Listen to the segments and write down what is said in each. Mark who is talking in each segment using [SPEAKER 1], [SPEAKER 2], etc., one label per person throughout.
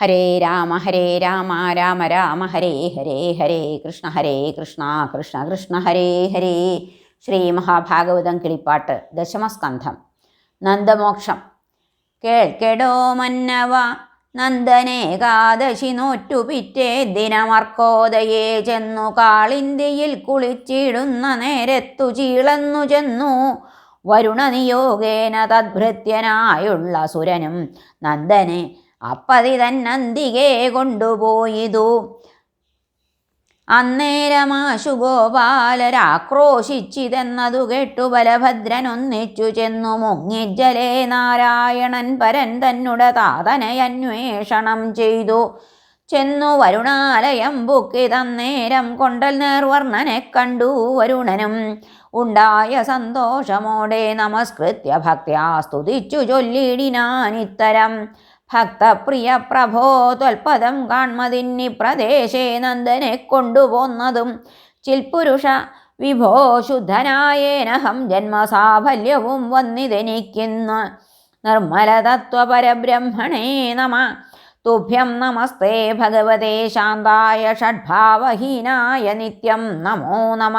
[SPEAKER 1] ഹരേ രാമ ഹരേ രാമ രാമ രാമ ഹരേ ഹരേ ഹരേ കൃഷ്ണ ഹരേ കൃഷ്ണ കൃഷ്ണ കൃഷ്ണ ഹരേ ഹരേ. ശ്രീ മഹാഭാഗവതം കിളിപ്പാട്ട് ദശമസ്കന്ധം നന്ദമോക്ഷം. കേൾക്കെടോ മന്നവ നന്ദനേകാദശി നോറ്റു പിറ്റേ ദിനമർക്കോദയെ ചെന്നു കാളിന്തിയിൽ കുളിച്ചിടുന്ന നേരത്തു ചീളന്നു ചെന്നു. വരുണനിയോഗേന തദ്ഭൃത്യനായുള്ള സുരനും നന്ദനെ അപ്പതി നന്ദികെ കൊണ്ടുപോയിതു. അന്നേരമാശു ഗോപാലരാക്രോശിച്ചിതെന്നതു കേട്ടു ബലഭദ്രൻ ഒന്നിച്ചു ചെന്നു. മുങ്ങിജ്ജലേ നാരായണൻ പരൻ തന്നുട താതനയന്വേഷണം ചെയ്തു. ചെന്നു വരുണാലയം പൊക്കി തന്നേരം കൊണ്ടൽ നേർവർണനെ കണ്ടു വരുണനും. ഉണ്ടായ സന്തോഷമോടെ നമസ്കൃത്യ ഭക്ത്യാ സ്തുതിച്ചു ചൊല്ലിടിനാനിത്തരം ഭക്തപ്രിയ പ്രഭോ ത്വൽപദം കാൺമതിന്നി പ്രദേശേ നന്ദനെ കൊണ്ടുപോന്നതും ചിൽപുരുഷ വിഭോ ശുദ്ധനായേനഹം ജന്മസാഫല്യവും വന്നിതെനിക്കുന്നു നിർമ്മലതത്വപരബ്രഹ്മണേ നമ. തുഭ്യം നമസ്തേ ഭഗവതേ ശാന്തായ ഷഡ്ഭാവഹീനായ നിത്യം നമോ നമ.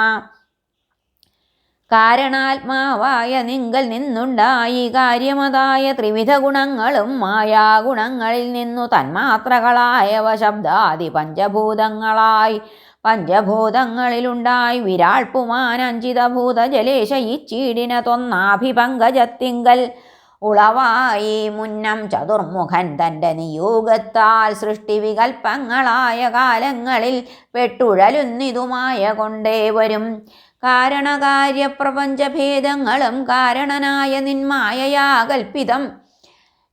[SPEAKER 1] കാരണാത്മാവായ നിങ്കൽ നിന്നുണ്ടായി. കാര്യമതായ ത്രിവിധ ഗുണങ്ങളും മായാഗുണങ്ങളിൽ നിന്നു തന്മാത്രകളായവ ശബ്ദാദി പഞ്ചഭൂതങ്ങളായി. പഞ്ചഭൂതങ്ങളിലുണ്ടായി വിരാൾപ്പുമാനഞ്ചിതഭൂത ജലേശ ഈ ചീടിന തൊന്നാഭിപങ്കജത്തിങ്കൽ ഉളവായി. മുന്നം ചതുർമുഖൻ തന്റെ നിയോഗത്താൽ സൃഷ്ടിവികൽപ്പങ്ങളായ കാലങ്ങളിൽ പെട്ടുഴലുന്നിതുമായ കൊണ്ടേ വരും കാരണകാര്യപ്രപഞ്ചഭേദങ്ങളും കാരണനായ നിന്മായയാ കൽപ്പിതം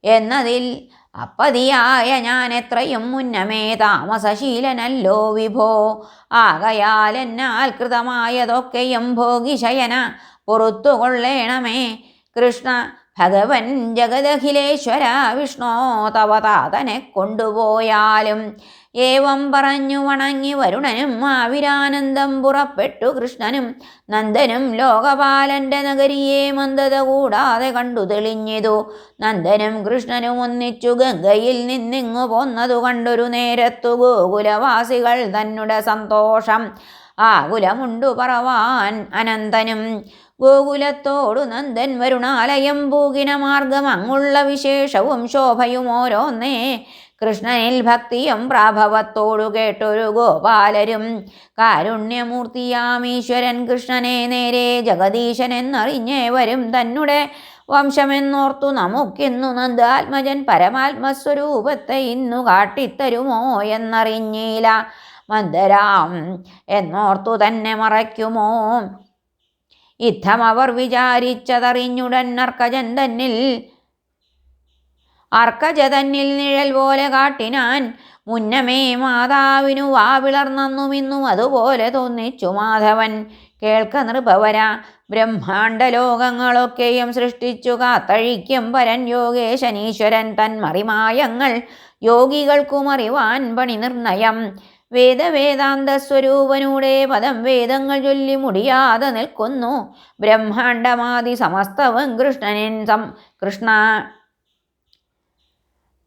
[SPEAKER 1] എന്നതിൽ അപ്പതിയായ ഞാൻ എത്രയും മുന്നമേ താമസശീലനല്ലോ വിഭോ. ആകയാൽ എന്നാൽ കൃതമായതൊക്കെയും ഭോഗിശയന പുറത്തുകൊള്ളേണമേ. കൃഷ്ണ ഭഗവൻ ജഗദഖിലേശ്വര വിഷ്ണോ തവ താതനെ കൊണ്ടുപോയാലും. ഏവം പറഞ്ഞു വണങ്ങി വരുണനും ആവിരാനന്ദം പുറപ്പെട്ടു കൃഷ്ണനും. നന്ദനും ലോകപാലന്റെ നഗരിയെ മന്ദത കൂടാതെ കണ്ടു തെളിഞ്ഞിതു. നന്ദനും കൃഷ്ണനും ഒന്നിച്ചു ഗംഗയിൽ നിന്നിങ്ങു പോന്നതു കണ്ടൊരു നേരത്തു ഗോകുലവാസികൾ തന്നുടെ സന്തോഷം. ആകുലമുണ്ടു പറവാൻ അനന്തനും. ഗോകുലത്തോടു നന്ദൻ വരുണാലയം പൂകിന മാർഗം അങ്ങുള്ള വിശേഷവും ശോഭയും ഓരോന്നേ. കൃഷ്ണനിൽ ഭക്തിയും പ്രാഭവത്തോടു കേട്ടൊരു ഗോപാലരും. കാരുണ്യമൂർത്തിയാമീശ്വരൻ കൃഷ്ണനെ നേരെ ജഗദീശൻ എന്നറിഞ്ഞേവരും. തന്നെ വംശമെന്നോർത്തു നമുക്കിന്നു നന്ദാത്മജൻ പരമാത്മസ്വരൂപത്തെ ഇന്നു കാട്ടിത്തരുമോ എന്നറിഞ്ഞീല മന്ദരാം എന്നോർത്തു തന്നെ മറയ്ക്കുമോ? അവർ വിചാരിച്ചതറിഞ്ഞുടൻ അർക്കജൻ തന്നിൽ അർക്കജ തന്നിൽ നിഴൽ പോലെ കാട്ടിനാൻ മുന്നമേ മാതാവിനു വാവിളർന്നെന്നുമിന്നും അതുപോലെ തോന്നിച്ചു മാധവൻ. കേൾക്ക നൃപവര ബ്രഹ്മാണ്ട ലോകങ്ങളൊക്കെയും സൃഷ്ടിച്ചു കാത്തഴിക്കും പരൻ യോഗേശനീശ്വരൻ തൻ മറിമായങ്ങൾ യോഗികൾക്കും അറിവാൻ പണി നിർണയം. വേദവേദാന്ത സ്വരൂപനൂടെ പദം വേദങ്ങൾ ചൊല്ലി മുടിയാതെ നിൽക്കുന്നു. ബ്രഹ്മാണ്ടമാതി സമസ്തവും കൃഷ്ണനിൻ സം കൃഷ്ണ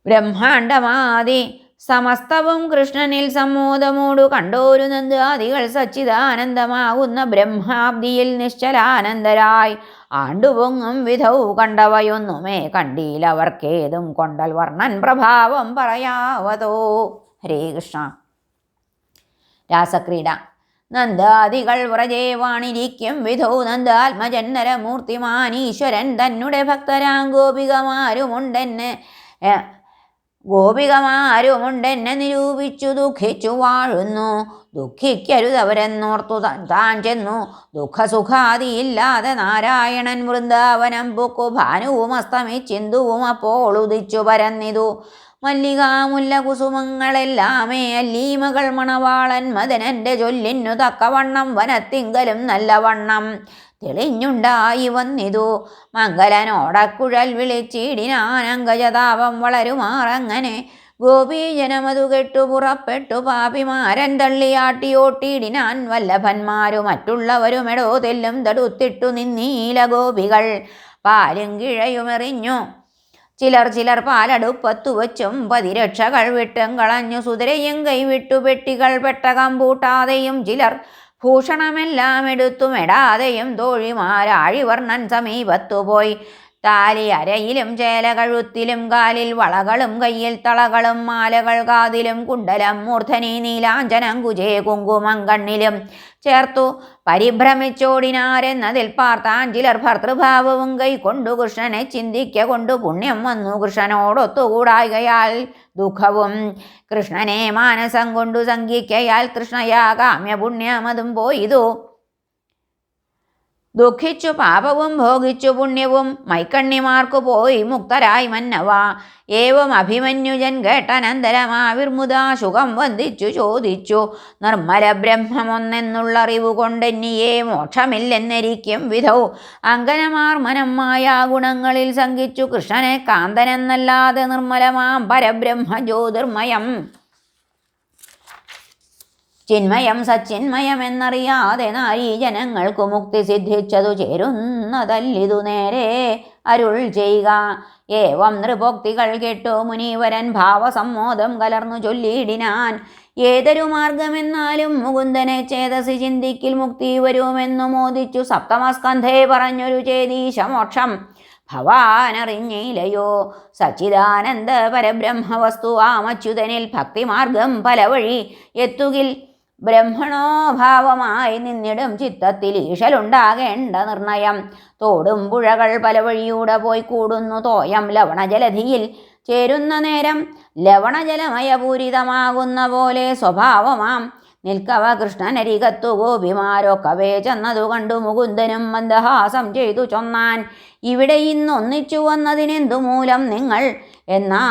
[SPEAKER 1] ബ്രഹ്മാണ്ടമാതി സമസ്തവും കൃഷ്ണനിൽ സമ്മോദമോടു കണ്ടോരു നന്ദാദികൾ സച്ചിദാനന്ദമാകുന്ന ബ്രഹ്മാബ്ദിയിൽ നിശ്ചലാനന്ദരായി. ആണ്ടുപൊങ്ങും വിധൗ കണ്ടവയൊന്നുമേ കണ്ടീലവർക്കേതും കൊണ്ടൽ വർണൻ പ്രഭാവം പറയാവതോ. ഹരേ കൃഷ്ണ. രാസക്രീഡ. നന്ദാദികൾ വ്രജേവാണിരിക്കും വിധോ നന്ദാത്മജന്നരമൂർത്തിമാനീശ്വരൻ തന്നുടെ ഭക്തരാം ഗോപികമാരുമുണ്ടെന്ന് ഗോപികമാരുമുണ്ടെന്നെ നിരൂപിച്ചു ദുഃഖിച്ചു വാഴുന്നു. ദുഃഖിക്കരുതവരെന്നോർത്തു താൻ ചെന്നു. ദുഃഖസുഖാദിയില്ലാതെ നാരായണൻ വൃന്ദാവനം പൊക്കു. ഭാനുവും അസ്തമിച്ചിന്തുവും അപ്പോൾ ഉദിച്ചു പരന്നിതു. മല്ലികാമുല്ല കുസുമങ്ങളെല്ലാമേ അല്ലീമകൾ മണവാളൻ മദനന്റെ ചൊല്ലിനു തക്കവണ്ണം വനത്തിങ്കലും നല്ലവണ്ണം തെളിഞ്ഞുണ്ടായി വന്നിതു. മംഗലനോടക്കുഴൽ വിളിച്ചിടിനാനങ്കജതാപം വളരുമാറങ്ങനെ ഗോപീജനമതു കെട്ടു പുറപ്പെട്ടു പാപിമാരൻ തള്ളിയാട്ടിയോട്ടിയിടിനാൻ വല്ലഭന്മാരു മറ്റുള്ളവരുമെടോ തെല്ലും തടുത്തിട്ടു നിന്നീല ഗോപികൾ. പാലും കിഴയുമെറിഞ്ഞു ചിലർ ചിലർ പാലടുപ്പത്തു വച്ചും പതിരക്ഷകൾ വിട്ടും കളഞ്ഞു സുതിരയും കൈവിട്ടു പെട്ടികൾ പെട്ടകം പൂട്ടാതെയും ചിലർ ഭൂഷണമെല്ലാം എടുത്തു മെടാതെയും തോഴിമാരാഴിവർണൻ സമീപത്തു പോയി താലി അരയിലും ചേലകഴുത്തിലും കാലിൽ വളകളും കയ്യിൽ തളകളും മാലകൾ കാതിലും കുണ്ടലം മൂർധനി നീലാഞ്ചനം കുജേ കുങ്കുമം കണ്ണിലും ചേർത്തു പരിഭ്രമിച്ചോടിനാരെന്നതിൽ പാർത്താൻ ചിലർ ഭർത്തൃഭാവവും കൈക്കൊണ്ടു കൃഷ്ണനെ ചിന്തിക്ക കൊണ്ടു പുണ്യം വന്നു കൃഷ്ണനോടൊത്തുകൂടായികയാൽ ദുഃഖവും. കൃഷ്ണനെ മാനസം കൊണ്ടു സംഘിക്കയാൽ കൃഷ്ണയാ കാമ്യ പുണ്യമതും പോയിതു. ദുഃഖിച്ചു പാപവും ഭോഗിച്ചു പുണ്യവും മൈക്കണ്ണിമാർക്കു പോയി മുക്തരായി മന്നവ. ഏവം അഭിമന്യുജൻ കേട്ടനന്തരമാവിർമുദാ സുഖം വന്ദിച്ചു ചോദിച്ചു. നിർമ്മല ബ്രഹ്മമൊന്നെന്നുള്ള അറിവ് കൊണ്ടെന്നിയേ മോക്ഷമില്ലെന്നിരിക്കും വിധൗ. അങ്കനമാർ മനമായ ഗുണങ്ങളിൽ സംഘിച്ചു കൃഷ്ണനെ കാന്തനെന്നല്ലാതെ നിർമ്മലമാം പരബ്രഹ്മ ജ്യോതിർമയം ചിന്മയം സച്ചിന്മയം എന്നറിയാതെ നാരീ ജനങ്ങൾക്കു മുക്തി സിദ്ധിച്ചതു ചേരുന്നതല്ലിതു നേരെ അരുൾ ചെയ്യുക. ഏവം നൃപോക്തികൾ കേട്ടു മുനീവരൻ ഭാവസമ്മോദം കലർന്നു ചൊല്ലിയിടിനാൻ. ഏതൊരു മാർഗമെന്നാലും മുകുന്ദനെ ചേതസി ചിന്തിക്കിൽ മുക്തി വരുമെന്നു മോദിച്ചു സപ്തമസ്കന്ധേ പറഞ്ഞൊരു ചേതീശമോക്ഷം. ഭവാനറിഞ്ഞില്ലയോ? സച്ചിദാനന്ദ പരബ്രഹ്മവസ്തു ആമച്യുതനിൽ ഭക്തിമാർഗം പല വഴി എത്തുകിൽ ബ്രഹ്മണോഭാവമായി നിന്നിടും ചിത്തത്തിൽ ഈശലുണ്ടാകേണ്ട നിർണയം. തോടും പുഴകൾ പല വഴിയൂടെ പോയി കൂടുന്നു തോയം ലവണജലധിയിൽ ചേരുന്ന നേരം. ലവണജലമയപൂരിതമാകുന്ന പോലെ സ്വഭാവമാം. നിൽക്കവ കൃഷ്ണനരികത്തു ഗോപിമാരൊക്കവേ ചെന്നതു കണ്ടു മുകുന്ദനും മന്ദഹാസം ചെയ്തു ചൊന്നാൻ. ഇവിടെ ഇന്നൊന്നിച്ചു വന്നതിനെന്തു മൂലം നിങ്ങൾ എന്നാ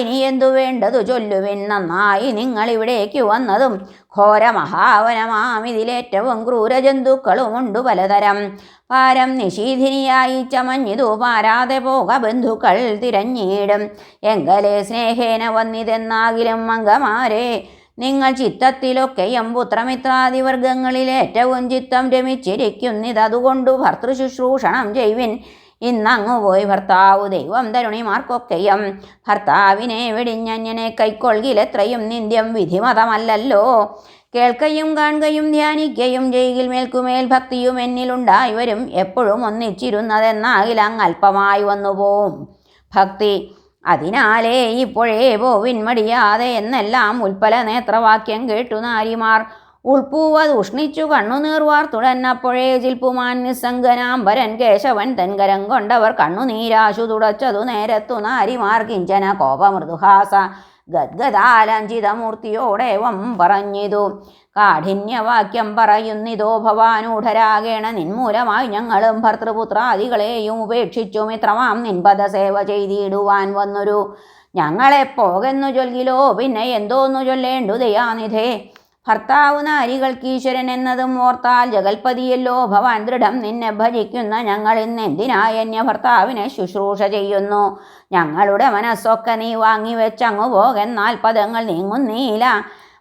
[SPEAKER 1] ഇനി എന്തു വേണ്ടതു ചൊല്ലുവിൻ നന്നായി നിങ്ങൾ ഇവിടേക്ക് വന്നതും ഘോര മഹാവനമാം ഇതിലേറ്റവും ക്രൂരജന്തുക്കളുമുണ്ടു പലതരം. പാരം നിഷീധിനിയായി ചമഞ്ഞിതു പാരാതെ പോക ബന്ധുക്കൾ തിരഞ്ഞിടും. എങ്കലെ സ്നേഹേന വന്നിതെന്നാകിലും അംഗമാരെ നിങ്ങൾ ചിത്തത്തിലൊക്കെയും പുത്രമിത്രാദി വർഗങ്ങളിൽ ഏറ്റവും ചിത്തം രമിച്ചിരിക്കുന്നിതതുകൊണ്ടു ഭർത്തൃശുശ്രൂഷണം ചെയ്വിൻ ഇന്നങ്ങു പോയി ഭർത്താവ് ദൈവം തരുണിമാർക്കൊക്കെയും ഭർത്താവിനെ വെടിഞ്ഞഞ്ഞനെ കൈക്കൊള്ളിലെത്രയും നിന്ദ്യം വിധിമതമല്ലല്ലോ. കേൾക്കയും കാണുകയും ധ്യാനിക്കുകയും ജയിൽ മേൽക്കുമേൽ ഭക്തിയും എന്നിലുണ്ടായി വരും എപ്പോഴും ഒന്നിച്ചിരുന്നതെന്നാകിൽ അങ്ങ് അല്പമായി വന്നു പോവും. ഭക്തി. അതിനാലേ ഇപ്പോഴേ പോവിൻ മടിയാതെ എന്നെല്ലാം ഉൽപ്പല നേത്രവാക്യം കേട്ടു നാരിമാർ. ഉൾപ്പൂവത് ഉഷ്ണിച്ചു കണ്ണുനീർ വാർത്തുടന്നപ്പോഴേ ചിൽപ്പുമാൻ നിസ്സംഗനാംബരൻ കേശവൻ തൻകരം കൊണ്ടവർ കണ്ണുനീരാശു തുടച്ചതു നേരത്തു നാരിമാർ കിഞ്ചന കോപമൃദുഹാസ ഗദ്ഗദാലഞ്ചിതമൂർത്തിയോടേവം പറഞ്ഞിതു. കാഠിന്യവാക്യം പറയുന്നിതോ ഭവാനൂഢരാകേണ നിന്മൂലമായി ഞങ്ങളും ഭർത്തൃപുത്രാദികളെയും ഉപേക്ഷിച്ചു. മിത്രമാം നിൻപദ സേവ ചെയ്തിടുവാൻ വന്നൊരു ഞങ്ങളെ പോകെന്നു ചൊല്ലിലോ പിന്നെ എന്തോന്നു ചൊല്ലേണ്ടു ദയാനിധേ. ഭർത്താവ് നാരികൾക്ക് ഈശ്വരൻ എന്നതും ഓർത്താൽ ജഗൽപതിയല്ലോ. ഭവാൻ ദൃഢം നിന്നെ ഭജിക്കുന്ന ഞങ്ങൾ ഇന്ന് എന്തിനായന്യ ഭർത്താവിനെ ശുശ്രൂഷ ചെയ്യുന്നു? ഞങ്ങളുടെ മനസ്സൊക്കെ നീ വാങ്ങി വെച്ചങ്ങു പോകെന്നാൽ പദങ്ങൾ നീങ്ങുന്നീല.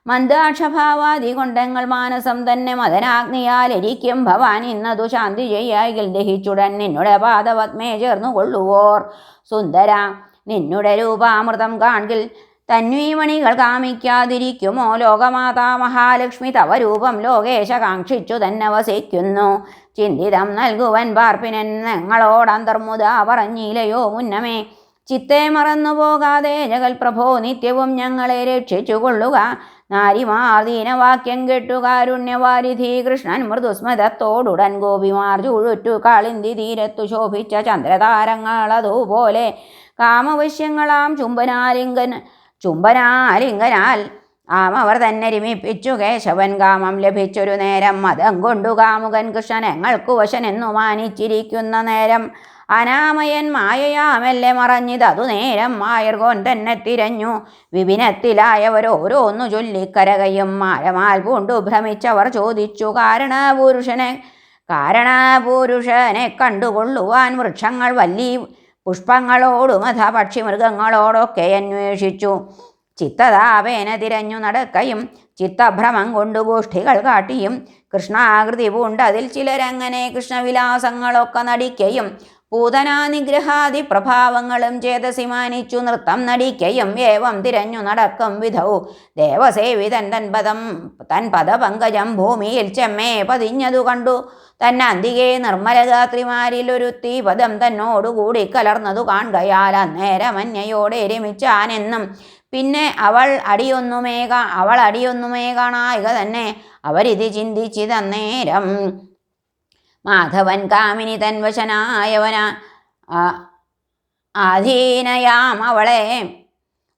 [SPEAKER 1] മന്ദാക്ഷഭാവാദി കൊണ്ടങ്ങൾ മാനസം തന്നെ മദനാഗ്നിയാൽ ഇരിക്കും. ഭവാൻ ഇന്നതു ശാന്തി ചെയ്യായിൽ ദഹിച്ചുടൻ നിന്നുടെ പാദപത്മേ ചേർന്നു കൊള്ളുവോർ സുന്ദര നിന്നുടെ രൂപാമൃതം കാൺകിൽ തന്വീമണികൾ കാമിക്കാതിരിക്കുമോ ലോകമാതാ മഹാലക്ഷ്മി തവ രൂപം ലോകേശ കാക്ഷിച്ചു തന്നെ വസിക്കുന്നു ചിന്തിതം നൽകുവൻ പാർപ്പിനൻ ഞങ്ങളോടന്തർമുത പറഞ്ഞില്ലയോ മുന്നമേ. ചിത്തെ മറന്നു പോകാതെ ജഗൽ പ്രഭോ നിത്യവും ഞങ്ങളെ രക്ഷിച്ചുകൊള്ളുക നാരിമാർ ദീനവാക്യം കേട്ടു കാരുണ്യവാരിധി കൃഷ്ണൻ മൃദുസ്മൃതത്തോടുടൻ ഗോപിമാർ ചുഴുറ്റു കാളിന്തി തീരത്തു ശോഭിച്ച ചന്ദ്രതാരങ്ങളതുപോലെ കാമവശ്യങ്ങളാം ചുംബനാലിംഗൻ ചുംബനാലിംഗനാൽ അവർ തന്നെ രമിപ്പിച്ചു കേശവൻ കാമം ലഭിച്ചൊരു നേരം മതം കൊണ്ടു കാമുകൻ കൃഷ്ണൻ ഞങ്ങൾക്കു വശനെന്നു മാനിച്ചിരിക്കുന്ന നേരം അനാമയൻ മായയാമെല്ലെ മറഞ്ഞിതതു നേരം മായർകോൻ തന്നെ തിരഞ്ഞു. വിപിനത്തിലായവരോരോന്നു ചൊല്ലിക്കരകയും മാരമാൽ പൂണ്ടു ഭ്രമിച്ചവർ ചോദിച്ചു കാരണപുരുഷനെ കാരണപുരുഷനെ കണ്ടുകൊള്ളുവാൻ വൃക്ഷങ്ങൾ വല്ലി പുഷ്പങ്ങളോടും അഥ പക്ഷിമൃഗങ്ങളോടൊക്കെ അന്വേഷിച്ചു. ചിത്തതാപേന തിരഞ്ഞു നടക്കയും ചിത്തഭ്രമം കൊണ്ടു ഗോഷ്ഠികൾ കാട്ടിയും കൃഷ്ണാകൃതി പൂണ്ട് അതിൽ ചിലരങ്ങനെ കൃഷ്ണവിലാസങ്ങളൊക്കെ നടിക്കയും പൂതനാ നിഗ്രഹാദി പ്രഭാവങ്ങളും ചേതസി മാനിച്ചു നൃത്തം നടിക്കയും ഏവം തിരഞ്ഞു നടക്കും വിധൗ ദേവസേവിതൻ തൻ പദം തൻ പദപങ്കജം ഭൂമിയിൽ ചെമ്മേ പതിഞ്ഞതു കണ്ടു. തന്നന്തികെ നിർമ്മലഗാത്രിമാരിൽ ഒരു തീപദം തന്നോടുകൂടി കലർന്നതു കാണുകയാൽ അന്നേരമന്യയോടെ രമിച്ചാനെന്നും. പിന്നെ അവൾ അടിയൊന്നുമേ അവൾ അടിയൊന്നുമേ കാണായിക തന്നെ അവരിത് ചിന്തിച്ചിതന്നേരം മാധവൻ കാമിനി തൻ വശനായവന. ആധീനയാം അവളെ.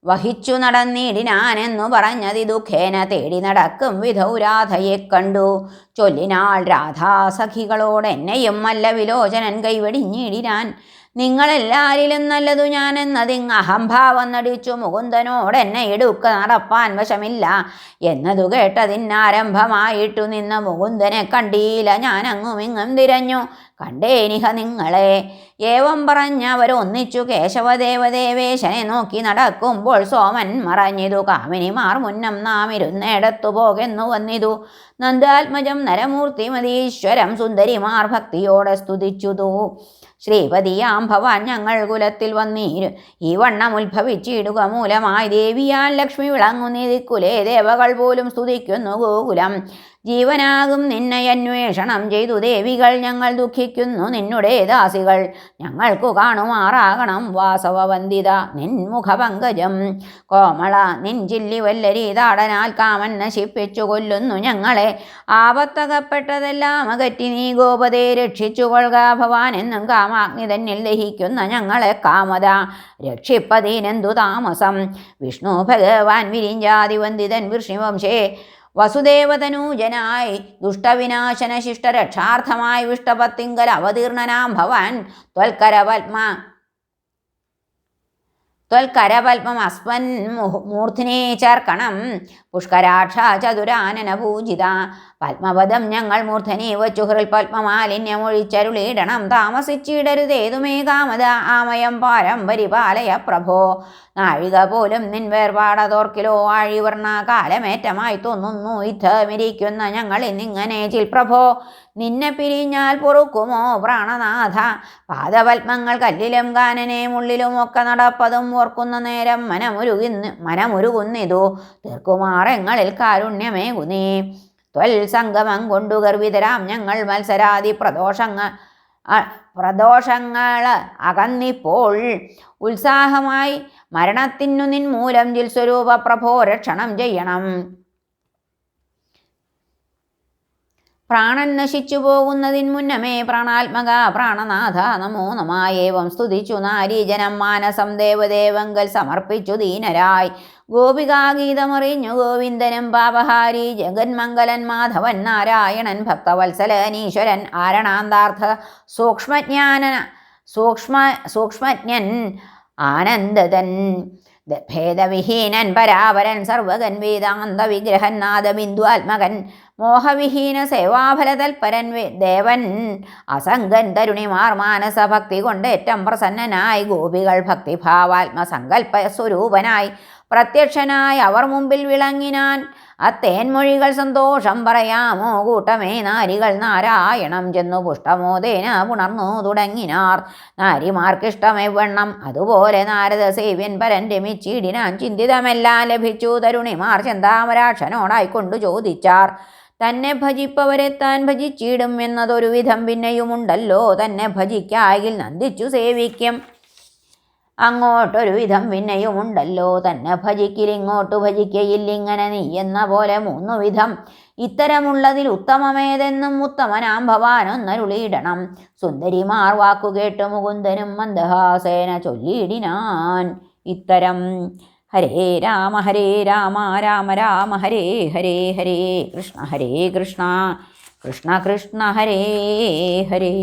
[SPEAKER 1] വഹിച്ചു നടന്നിടിനാനെന്നു പറഞ്ഞതി ദുഃഖേന തേടി നടക്കും വിധൗരാധയെ കണ്ടു. ചൊല്ലിനാൾ രാധാസഖികളോട് എന്നെയും വിലോചനൻ കൈവെടിഞ്ഞിടിനാൻ. നിങ്ങളെല്ലാരിലും നല്ലതു ഞാനെന്നതിങ് അഹംഭാവം നടിച്ചു മുകുന്ദനോട് എന്നെ എടുക്ക നടപ്പാൻ വശമില്ല. എന്നതു കേട്ടതിനാരംഭമായിട്ടു നിന്ന മുകുന്ദനെ കണ്ടീല ഞാനങ്ങുമിങ്ങും തിരഞ്ഞു. കണ്ടേനിഹ നിങ്ങളെ. ഏവം പറഞ്ഞവരൊന്നിച്ചു കേശവദേവദേവേശനെ നോക്കി നടക്കുമ്പോൾ സോമൻ മറഞ്ഞിതു. കാമിനിമാർ മുന്നം നാം ഇരുന്നേടത്തു പോകെന്നു വന്നിതു. നന്ദാത്മജം നരമൂർത്തിമതീശ്വരം സുന്ദരിമാർ ഭക്തിയോടെ സ്തുതിച്ചുതു. ശ്രീപതിയാം ഭവാൻ ഞങ്ങൾ കുലത്തിൽ വന്നീരു. ഈ വണ്ണം ഉത്ഭവിച്ചിടുക മൂലമായി ദേവിയാൻ ലക്ഷ്മി വിളങ്ങുന്നിതിക്കുലേ ദേവകൾ പോലും സ്തുതിക്കുന്നു ഗോകുലം. ജീവനാകും നിന്നെ അന്വേഷണം ചെയ്തു ദേവികൾ ഞങ്ങൾ ദുഃഖിക്കുന്നു നിന്നുടെ ദാസികൾ. ഞങ്ങൾക്കു കാണുമാറാകണം വാസവവന്ദിത നിൻമുഖപങ്കജം കോമള നിൻ ചില്ലി വല്ലരി താടനാൽ കാമൻ നശിപ്പിച്ചു കൊല്ലുന്നു ഞങ്ങളെ. ആപത്തകപ്പെട്ടതെല്ലാം അകറ്റി നീ ഗോപതയെ രക്ഷിച്ചു കൊള്ളുക. ഭവാൻ എന്നും കാമാഗ്നി തന്നിൽ ദഹിക്കുന്ന ഞങ്ങളെ കാമത. രക്ഷിപ്പതിനെന്തു താമസം? വിഷ്ണു ഭഗവാൻ വിരിഞ്ചാതിവന്ദിതൻ വിഷ്ണുവംശേ വസുദേവതനൂജനായി ദുഷ്ടവിനാശന ശിഷ്ടരക്ഷാർത്ഥമായി വിഷ്ടപത്തിങ്കൽ അവതീർണനാം ഭവാൻ. ത്വൽക്കരപത്മ ത്വൽക്കരപത്മം അസ്മൻ മൂർധിനെ ചേർക്കണം. പുഷ്കരാക്ഷ ചതുരാനന പൂജിത പത്മപദം ഞങ്ങൾ മൂർധനി വച്ചുഹൃൽ പത്മമാലിന്യമൊഴിച്ചരുളിയിടണം. താമസിച്ചിടരുതേതുമേ കാമത? ആമയം പാരം പരിപാലയ പ്രഭോ. നാഴിക പോലും നിൻവേർപാടതോർക്കിലോ ആഴിവർണ കാലമേറ്റമായി തോന്നുന്നു. യുദ്ധമിരിക്കുന്ന ഞങ്ങൾ ഇന്നിങ്ങനെ ചിൽ പ്രഭോ. നിന്നെ പിരിഞ്ഞാൽ പൊറുക്കുമോ പ്രാണനാഥ? പാദപത്മങ്ങൾ കല്ലിലും കാനനെ ഉള്ളിലും ഒക്കെ നടപ്പതും ഓർക്കുന്ന നേരം മനമുരുകുന്നു മനമുരുകുന്നിതു. തീർക്കുമാറെങ്ങളിൽ കാരുണ്യമേകുന്നേ. ത്വൽ സംഗമം കൊണ്ടു ഗർവിതരാം ഞങ്ങൾ മത്സരാദി പ്രദോഷങ്ങ പ്രദോഷങ്ങൾ അകന്നിപ്പോൾ. ഉത്സാഹമായി മരണത്തിനു നിൻ മൂലം ജിൽസ്വരൂപ പ്രഭോ രക്ഷണം ചെയ്യണം. പ്രാണൻ നശിച്ചു പോകുന്നതിന് മുന്നമേ പ്രാണാത്മക പ്രാണനാഥ നമോ നമായേവം സ്തുതിച്ചു നാരീജനം മാനസം ദേവദേവങ്കൽ സമർപ്പിച്ചു ദീനരായി. ഗോപികാഗീതമറിഞ്ഞു ഗോവിന്ദനും പാപഹാരി ജഗന്മംഗലൻ മാധവൻ നാരായണൻ ഭക്തവത്സലനീശ്വരൻ ആരണാന്താർത്ഥ സൂക്ഷ്മജ്ഞാന സൂക്ഷ്മ സൂക്ഷ്മജ്ഞൻ ആനന്ദതൻ ഭേദവിഹീനൻ പരാവരൻ സർവകൻ വേദാന്ത വിഗ്രഹൻ നാദബിന്ദു ആത്മകൻ മോഹവിഹീന സേവാഫലതൽപരൻ ദേവൻ അസംഗൻ തരുണിമാർ മാനസഭക്തി കൊണ്ട് ഏറ്റം പ്രസന്നനായി ഗോപികൾ ഭക്തിഭാവാത്മസങ്കൽപ്പ സ്വരൂപനായി പ്രത്യക്ഷനായി അവർ മുമ്പിൽ വിളങ്ങിനാൻ അത്തേൻമൊഴികൾ സന്തോഷം പറയാമോ? കൂട്ടമേ നാരികൾ നാരായണം ചെന്നു പുഷ്ടമോദേന പുണർന്നു തുടങ്ങിനാർ. നാരിമാർക്കിഷ്ടമെവണ്ണം അതുപോലെ നാരദ സേവ്യൻ പരൻ രമിച്ചിടിനാൻ ചിന്തിതമെല്ലാം ലഭിച്ചു. തരുണിമാർ ചെന്താമരാക്ഷനോടായിക്കൊണ്ടു ചോദിച്ചാർ. തന്നെ ഭജിപ്പവരെ താൻ ഭജിച്ചിടും എന്നതൊരു വിധം പിന്നെയുമുണ്ടല്ലോ. തന്നെ ഭജിക്കായിൽ നന്ദിച്ചു സേവിക്കും. അങ്ങോട്ടൊരു വിധം തന്നെ ഭജിക്കിലിങ്ങോട്ടു ഭജിക്കയില്ലിങ്ങനെ നീ എന്ന പോലെ മൂന്നു വിധം. ഇത്തരമുള്ളതിൽ ഉത്തമമേതെന്നും ഉത്തമനാം ഭവാനൊന്നരുളിയിടണം സുന്ദരിമാർ വാക്കുകേട്ട് മുകുന്ദനും മന്ദഹാസേന ചൊല്ലിയിടിനാൻ. ഇത്തരം ഹരേ രാമ ഹരേ രാമ രാമ രാമ ഹരേ ഹരേ ഹരേ കൃഷ്ണ ഹരേ കൃഷ്ണ കൃഷ്ണ കൃഷ്ണ ഹരേ ഹരേ.